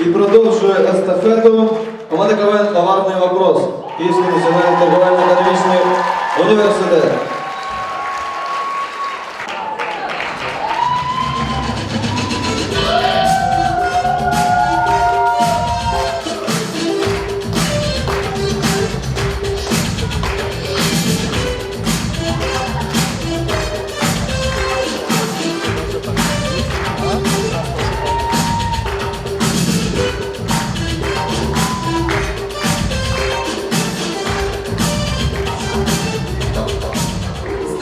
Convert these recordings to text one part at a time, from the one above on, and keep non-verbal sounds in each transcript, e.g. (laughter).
І продовжує естафету команда КВН «Товарний вопрос». Київський національний торговельно-економічний університет.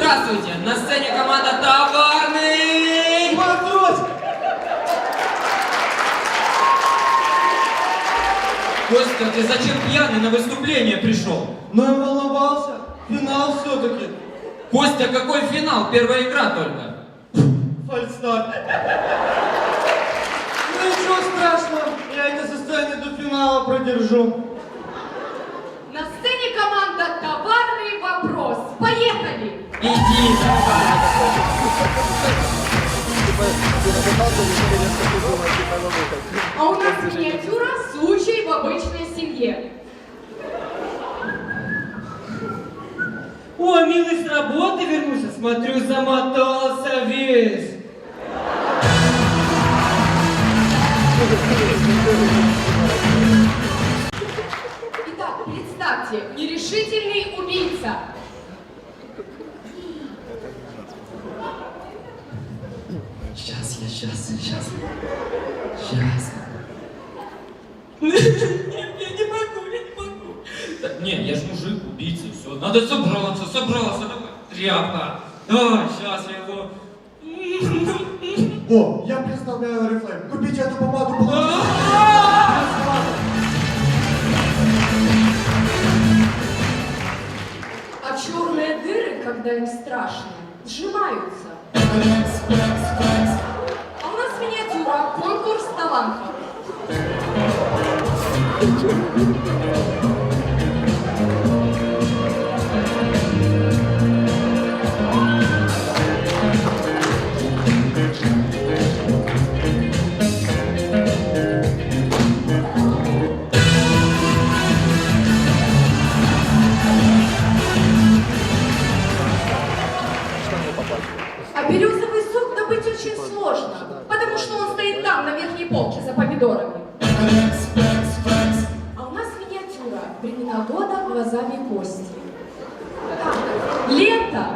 Здравствуйте! На сцене команда Товарный Вопрос! Костя, ты зачем пьяный на выступление пришел? Ну я волновался. Финал все-таки. Костя, какой финал? Первая игра только. Фальстарт. Ну ничего страшного. Я это состояние до финала продержу. На сцене команда «Товарный вопрос». Поехали! Иди. А у нас миниатюра «Случай в обычной семье». О, милый с работы вернулся. Смотрю, замотался весь. Итак, представьте, нерешительный убийца. Сейчас, сейчас. Нет, я не могу, я не могу. Да, не, я же мужик, убийца, все. Надо собраться, собраться, давай. Тряпка. Давай, сейчас я его... О, я представляю Oriflame. Купите эту помаду. А черные дыры, когда им страшно, сжимаются. А у нас миниатюра «Конкурс (laughs) очень сложно, потому что он стоит там, на верхней полке, за помидорами. А у нас миниатюра «Времена года глазами Кости». Так, лето,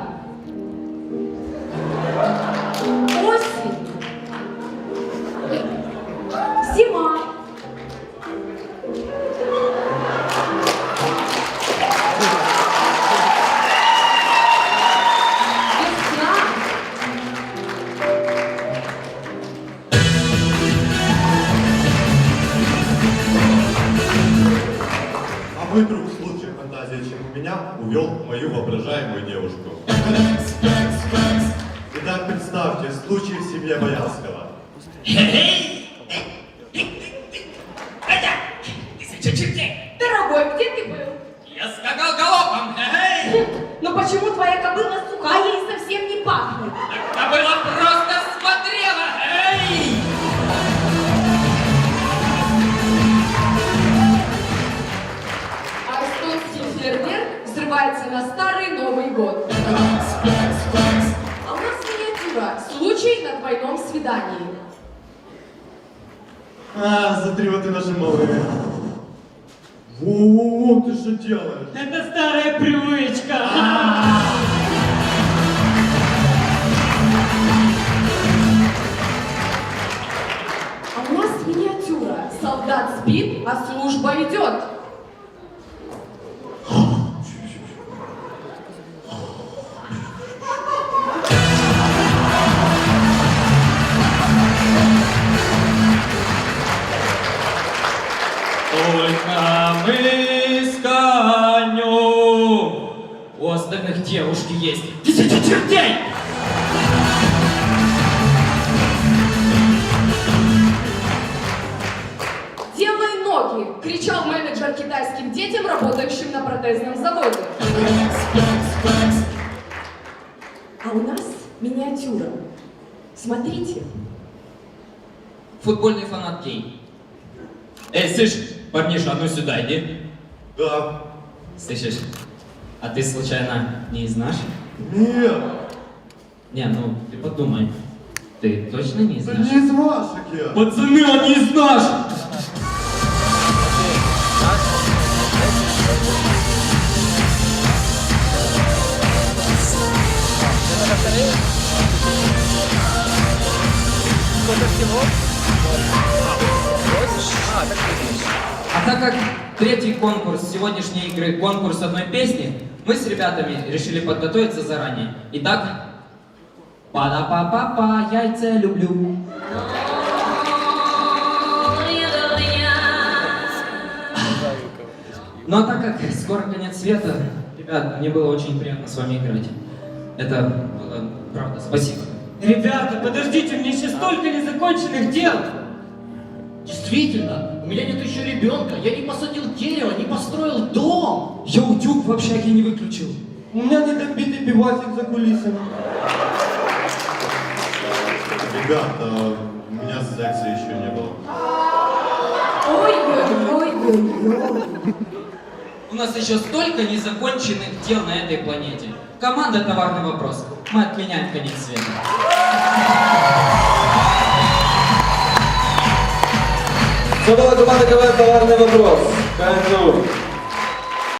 Мой друг с лучшей фантазией, чем у меня, увел мою воображаемую девушку. Итак, представьте, случай в семье Боярского. Тысяча свидании». А, смотри, вот и наши малые. Во-во-во, ты что делаешь? Это старая привычка. Только мы с конем. У остальных девушки есть. Тысяча чертей! «Делай ноги!» – кричал менеджер китайским детям, работающим на протезном заводе. А у нас миниатюра. Смотрите. Футбольный фанат гей. Эй, слышь, парниша, а ну сюда иди. Да. Слышишь, а ты случайно не из наших? Нет, Не, ну ты подумай. Ты точно не из да не наших? из ваших я. Пацаны, он не из наших! А так как третий конкурс сегодняшней игры, конкурс одной песни, мы с ребятами решили подготовиться заранее. Итак, па-да-па-па-па, яйца люблю. А так как скоро конец света, ребят, мне было очень приятно с вами играть. Это было правда, спасибо. Ребята, подождите, мне еще столько незаконченных дел. Действительно, у меня нет еще ребенка, я не посадил дерево, не построил дом. Я утюг в общаге не выключил. У меня недобитый пивасик за кулисами. Ребят, а, у меня секса еще не было. Ой-ой-ой-ой-ой. У нас еще столько незаконченных дел на этой планете. Команда «Товарный вопрос». Мы отменяем конец света. Була команда КВН «Товарний вопрос». КНЗУ.